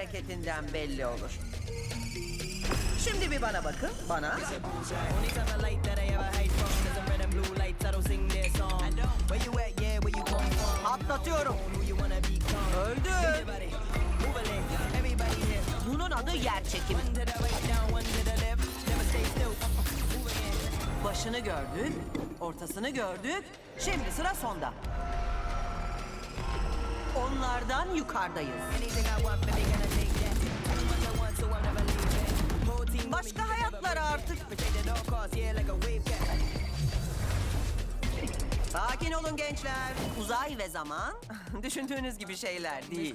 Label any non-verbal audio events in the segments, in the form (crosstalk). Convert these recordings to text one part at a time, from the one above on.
hareketinden belli olur. Şimdi bir bana bakın. Bana. Atlatıyorum. Who you wanna become? Öldü. Everybody, move a leg. Everybody here. Bunun adı yer çekimi. Başını gördük. Ortasını gördük. Şimdi sıra sonda. Onlardan yukarıdayız. Sakin olun gençler. Uzay ve zaman (laughs) düşündüğünüz gibi şeyler değil.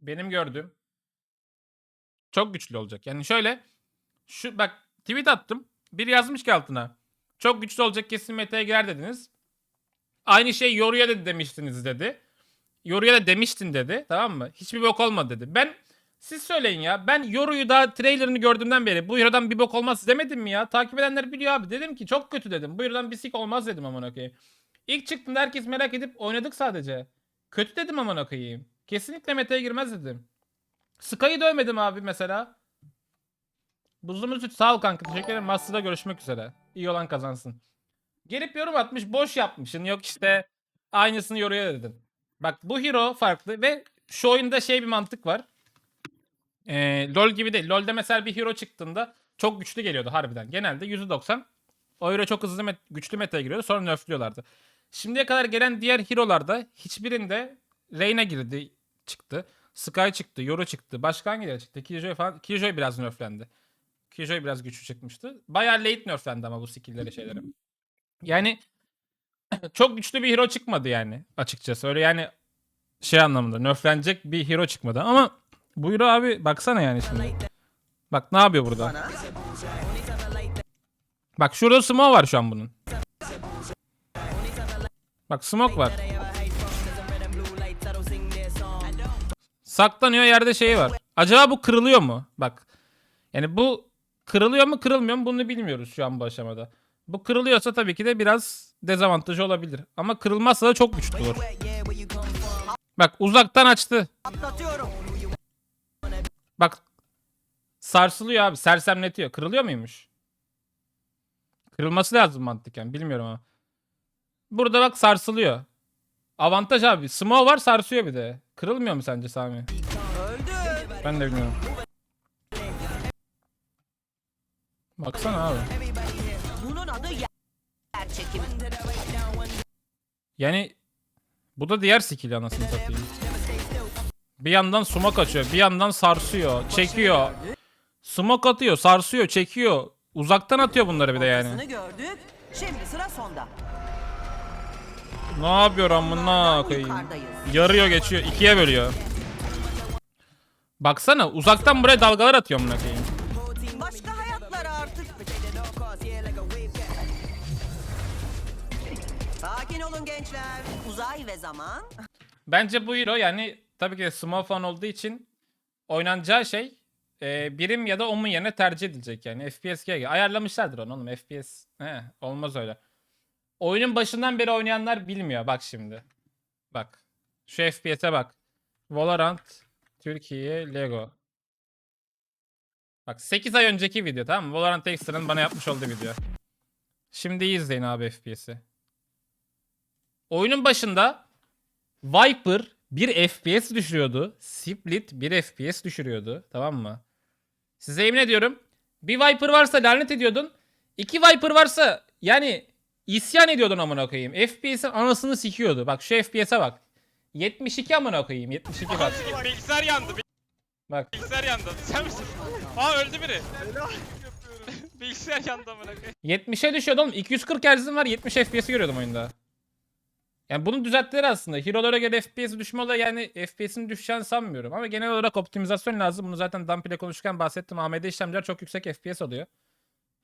Benim gördüğüm çok güçlü olacak. Yani şöyle şu bak tweet attım. Biri yazmış ki altına. Çok güçlü olacak kesin meta'ya girer dediniz. Aynı şey Yoru'ya da demiştiniz dedi. Yoru'ya da demiştin dedi. Tamam mı? Hiçbir bok olmadı dedi. Ben siz söyleyin ya. Ben Yoru'yu daha trailerını gördüğümden beri bu Hero'dan bir bok olmaz demedim mi ya? Takip edenler biliyor abi. Dedim ki çok kötü dedim. Bu Hero'dan bir sik olmaz dedim aman koyayım. İlk çıktığında herkes merak edip oynadık sadece. Kötü dedim aman koyayım. Kesinlikle meta'ya girmez dedim. Sky'ı dövmedim abi mesela. Buzlu süt sağ ol kanka. Teşekkür ederim. Master'da görüşmek üzere. İyi olan kazansın. Gelip yorum atmış. Boş yapmışsın. Yok işte aynısını yoruya dedim. Bak bu hero farklı ve şu oyunda şey bir mantık var. Ee, LoL gibi değil. LoL'de mesela bir hero çıktığında çok güçlü geliyordu harbiden. Genelde %90. O hero çok hızlı met- güçlü meta'ya giriyordu. Sonra nerfliyorlardı. Şimdiye kadar gelen diğer hero'larda hiçbirinde Reyna girdi çıktı. Sky çıktı, Yoru çıktı. Başka hangileri çıktı? Killjoy falan. Killjoy biraz nerflendi. Killjoy biraz güçlü çıkmıştı. Bayağı late nerflendi ama bu skill'leri şeyleri. Yani (clears throat) çok güçlü bir hero çıkmadı yani açıkçası. Öyle yani şey anlamında nerflenecek bir hero çıkmadı ama bu hero abi baksana yani şimdi. Bak ne yapıyor burada? Bak şurada smoke var şu an bunun. Bak smoke var. Saklanıyor yerde şeyi var. Acaba bu kırılıyor mu? Bak. Yani bu kırılıyor mu kırılmıyor mu bunu bilmiyoruz şu an bu aşamada. Bu kırılıyorsa tabii ki de biraz dezavantajı olabilir. Ama kırılmazsa da çok güçlü olur. Bak uzaktan açtı. Atlatıyorum. Bak sarsılıyor abi sersemletiyor. Kırılıyor muymuş? Kırılması lazım mantıken bilmiyorum ama. Burada bak sarsılıyor. Avantaj abi. Smoke var sarsıyor bir de. Kırılmıyor mu sence Sami? Ben de bilmiyorum. Baksana abi. Yani bu da diğer skill anasını satayım. Bir yandan sumak açıyor, bir yandan sarsıyor, çekiyor. Smoke atıyor, sarsıyor, çekiyor. Uzaktan atıyor bunları bir de yani. Gördük. Şimdi sıra sonda. Ne yapıyor amına koyayım? Yarıyor geçiyor, ikiye bölüyor. Baksana uzaktan buraya dalgalar atıyor amına koyayım. Başka hayatlar artık. Sakin olun gençler. Uzay ve zaman Bence bu hero yani tabii ki de small fan olduğu için oynanacağı şey e, birim ya da onun yerine tercih edilecek yani. FPS gibi. Ayarlamışlardır onu oğlum. FPS. He, olmaz öyle. Oyunun başından beri oynayanlar bilmiyor. Bak şimdi. Bak. Şu FPS'e bak. Valorant Türkiye Lego. Bak 8 ay önceki video tamam mı? Valorant Extra'nın bana yapmış olduğu video. Şimdi izleyin abi FPS'i. Oyunun başında Viper 1 FPS düşürüyordu. Split 1 FPS düşürüyordu. Tamam mı? Size yemin ediyorum. Bir Viper varsa lanet ediyordun. İki Viper varsa yani isyan ediyordun amına koyayım. FPS'in anasını sikiyordu. Bak şu FPS'e bak. 72 amına koyayım. 72 bak. Bilgisayar yandı. Bak. Bilgisayar yandı. Sen misin? Aa öldü biri. (laughs) Bilgisayar yandı amına koyayım. 70'e düşüyordu oğlum. 240 Hz'im var 70 FPS görüyordum oyunda. Yani bunu düzelttiler aslında. Hero'lara göre FPS düşme olayı yani FPS'in düşeceğini sanmıyorum. Ama genel olarak optimizasyon lazım. Bunu zaten Dump ile konuşurken bahsettim. AMD işlemciler çok yüksek FPS oluyor.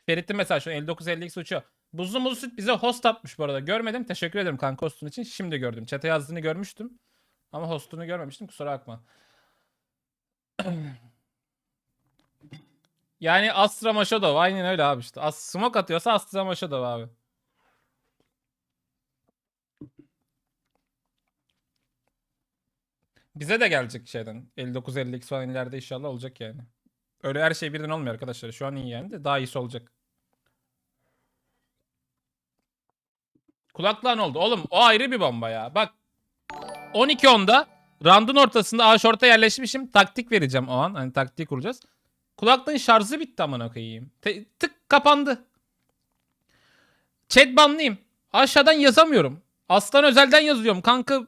Ferit'in mesela şu an 5950X uçuyor. Buzlu muzlu süt bize host atmış bu arada. Görmedim. Teşekkür ederim kanka hostun için. Şimdi gördüm. Chat'e yazdığını görmüştüm. Ama hostunu görmemiştim. Kusura bakma. (clears throat) yani Astra Maşadov. Aynen öyle abi işte. As Smoke atıyorsa Astra Maşadov abi. Bize de gelecek şeyden. 59-52 falan ileride inşallah olacak yani. Öyle her şey birden olmuyor arkadaşlar. Şu an iyi yani de daha iyisi olacak. Kulaklığa ne oldu? Oğlum o ayrı bir bomba ya. Bak 12-10'da round'un ortasında A short'a yerleşmişim. Taktik vereceğim o an. Hani taktik kuracağız. Kulaklığın şarjı bitti amına koyayım. Tık kapandı. Chat banlıyım. Aşağıdan yazamıyorum. Aslan özelden yazıyorum. Kanka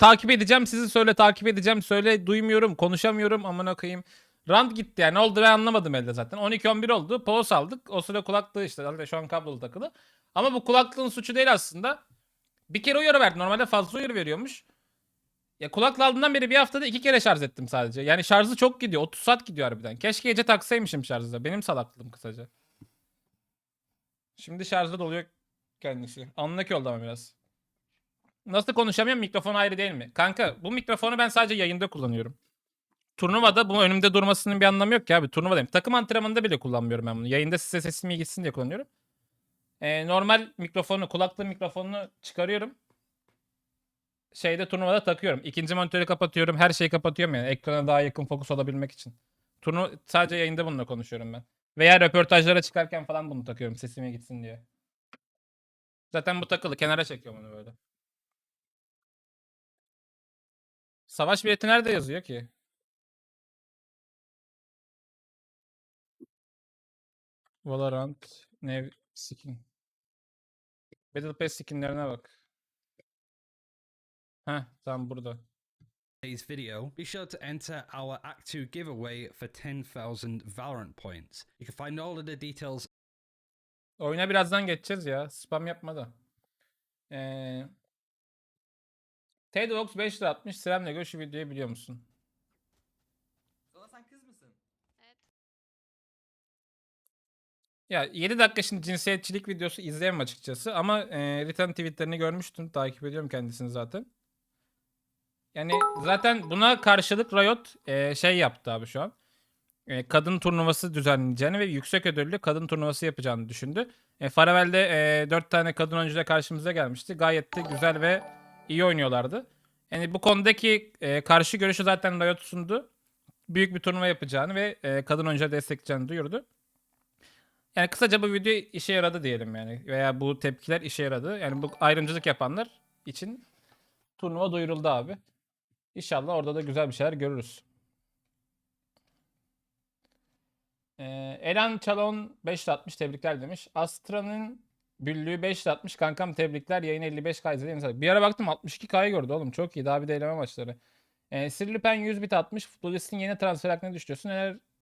takip edeceğim sizi söyle takip edeceğim söyle duymuyorum konuşamıyorum amına koyayım. Rand gitti yani ne oldu ben anlamadım elde zaten. 12-11 oldu. Pause aldık. O sıra kulaklığı işte zaten şu an kablolu takılı. Ama bu kulaklığın suçu değil aslında. Bir kere uyarı verdi. Normalde fazla uyarı veriyormuş. Ya kulaklığı aldığımdan beri bir haftada iki kere şarj ettim sadece. Yani şarjı çok gidiyor. 30 saat gidiyor harbiden. Keşke gece taksaymışım şarjı Benim salaklığım kısaca. Şimdi şarjda doluyor kendisi. Anlık oldu ama biraz. Nasıl konuşamıyorum? Mikrofon ayrı değil mi? Kanka bu mikrofonu ben sadece yayında kullanıyorum. Turnuvada bu önümde durmasının bir anlamı yok ki abi. Turnuvadayım. Takım antrenmanında bile kullanmıyorum ben bunu. Yayında size sesim iyi gitsin diye kullanıyorum. Ee, normal mikrofonu, kulaklığı mikrofonunu çıkarıyorum. Şeyde turnuvada takıyorum. İkinci monitörü kapatıyorum. Her şeyi kapatıyorum yani. Ekrana daha yakın fokus olabilmek için. Turnu sadece yayında bununla konuşuyorum ben. Veya röportajlara çıkarken falan bunu takıyorum sesim iyi gitsin diye. Zaten bu takılı. Kenara çekiyorum onu böyle. Savaş bileti nerede yazıyor ki? Valorant, Nev, Skin. Battle Pass skinlerine bak. Heh, tam burada. today's video, be sure to enter our Act 2 giveaway for 10,000 Valorant points. You can find all of the details Oyuna birazdan geçeceğiz ya. Spam yapma da. Ee, TEDx 5 lira atmış. Selamla gör şu videoyu biliyor musun? Zola sen kız mısın? Ya 7 dakika şimdi cinsiyetçilik videosu izleyemem açıkçası ama e, Ritan tweetlerini görmüştüm. Takip ediyorum kendisini zaten. Yani zaten buna karşılık Riot e, şey yaptı abi şu an. E, kadın turnuvası düzenleyeceğini ve yüksek ödüllü kadın turnuvası yapacağını düşündü. E, Faravel'de e, 4 tane kadın oyuncu da karşımıza gelmişti. Gayet de güzel ve iyi oynuyorlardı. Yani bu konudaki e, karşı görüşü zaten Riot sundu. Büyük bir turnuva yapacağını ve e, kadın oyuncuları destekleyeceğini duyurdu. Yani kısaca bu video işe yaradı diyelim yani. Veya bu tepkiler işe yaradı. Yani bu ayrımcılık yapanlar için turnuva duyuruldu abi. İnşallah orada da güzel bir şeyler görürüz. Ee, Elan Çalon 560 tebrikler demiş. Astra'nın büllüğü 560 kankam tebrikler. Yayın 55K izledi. Bir ara baktım 62K'yı gördü oğlum. Çok iyi. Daha bir de eleme maçları. Ee, Sirlipen 100 bit atmış. Futbolistin yeni transfer hakkında düşünüyorsun. Neler